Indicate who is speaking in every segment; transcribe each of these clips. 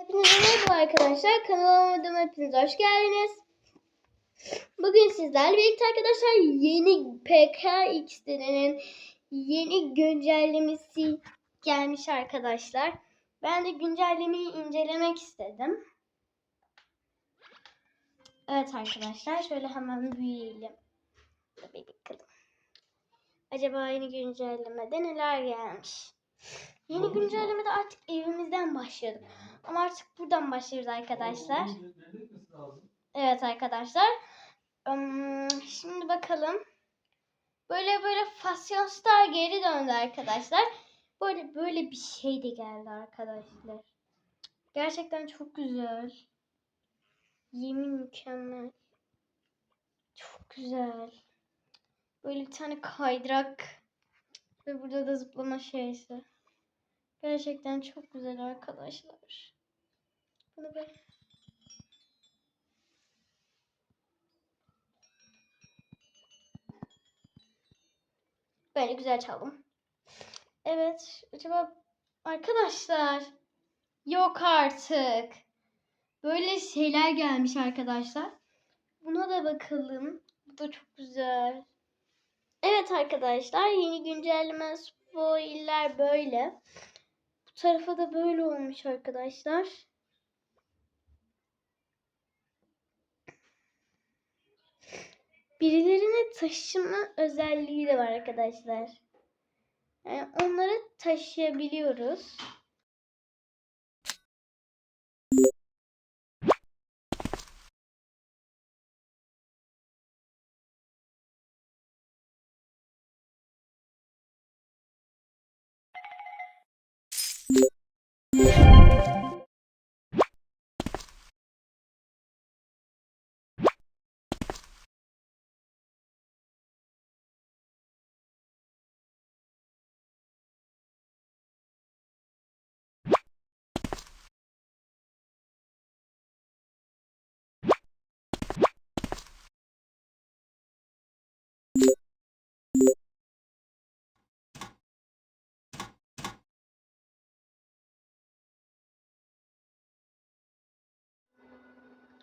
Speaker 1: Hepinize merhaba arkadaşlar. Kanalıma hepiniz hoş geldiniz. Bugün sizlerle birlikte arkadaşlar yeni PKXD'nin yeni güncellemesi gelmiş arkadaşlar. Ben de güncellemeyi incelemek istedim. Evet arkadaşlar şöyle hemen büyüyelim. Bir bakalım. Acaba yeni güncellemede neler gelmiş? Yeni güncellemede artık evimizden başladık. Ama artık buradan başlıyoruz arkadaşlar. Evet arkadaşlar. Im, Şimdi bakalım. Böyle böyle Fashion Star geri döndü arkadaşlar. Böyle böyle bir şey de geldi arkadaşlar. Gerçekten çok güzel. Yemin mükemmel. Çok güzel. Böyle bir tane kaydırak. Ve burada da zıplama şeysi. Gerçekten çok güzel arkadaşlar. Bunu ben... Böyle güzel çaldım. Evet. Acaba arkadaşlar yok artık. Böyle şeyler gelmiş arkadaşlar. Buna da bakalım. Bu da çok güzel. Evet arkadaşlar yeni güncelleme spoiler böyle. Bu tarafa da böyle olmuş arkadaşlar. Birilerine taşıma özelliği de var arkadaşlar. Yani onları taşıyabiliyoruz.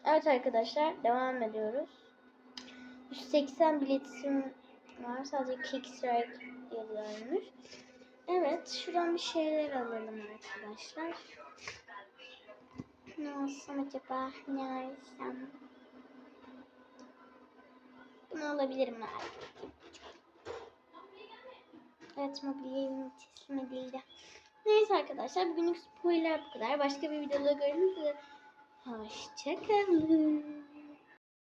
Speaker 1: Evet arkadaşlar devam ediyoruz. 180 biletim var. Sadece Kickstrike yazıyormuş. Evet şuradan bir şeyler alalım arkadaşlar. Ne alsam acaba? Ne alsam? Bunu alabilirim belki. Evet mobilya evimi teslim edildi. Neyse arkadaşlar bugünlük spoiler bu kadar. Başka bir videoda görüşmek üzere. Hoşçakalın.